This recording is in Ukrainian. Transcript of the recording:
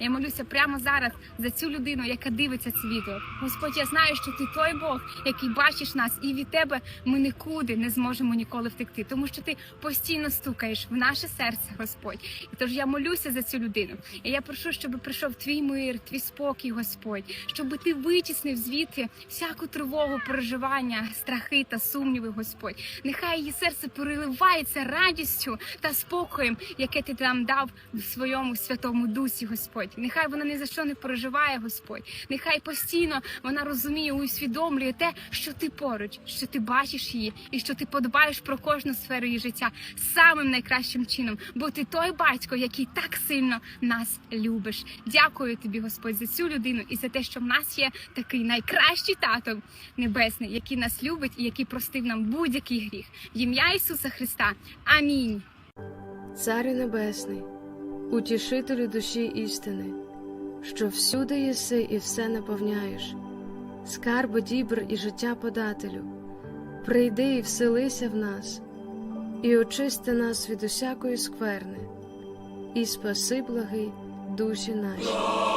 Я молюся прямо зараз за цю людину, яка дивиться це відео. Господь, я знаю, що ти той Бог, який бачиш нас, і від тебе ми нікуди не зможемо ніколи втекти, тому що ти постійно стукаєш в наше серце, Господь. І тож я молюся за цю людину. І я прошу, щоб прийшов твій мир, твій спокій, Господь, щоб ти витіснив звідти всяку тривогу, переживання, страхи та сумніви, Господь. Нехай її серце переливається радістю та спокоєм, яке ти нам дав в своєму святому дусі, Господь. Нехай вона ні за що не переживає, Господь. Нехай постійно вона розуміє, усвідомлює те, що ти поруч, що ти бачиш її, і що ти подбаєш про кожну сферу її життя самим найкращим чином, бо ти той батько, який так сильно нас любиш. Дякую тобі, Господь, за цю людину і за те, що в нас є такий найкращий тато небесний, який нас любить і який простив нам будь-який гріх. В ім'я Ісуса Христа. Амінь. Царю Небесний, утішителю душі істини, що всюди єси і все наповняєш, скарби дібр і життя подателю, прийди і вселися в нас, і очисти нас від усякої скверни, і спаси благий душі наші.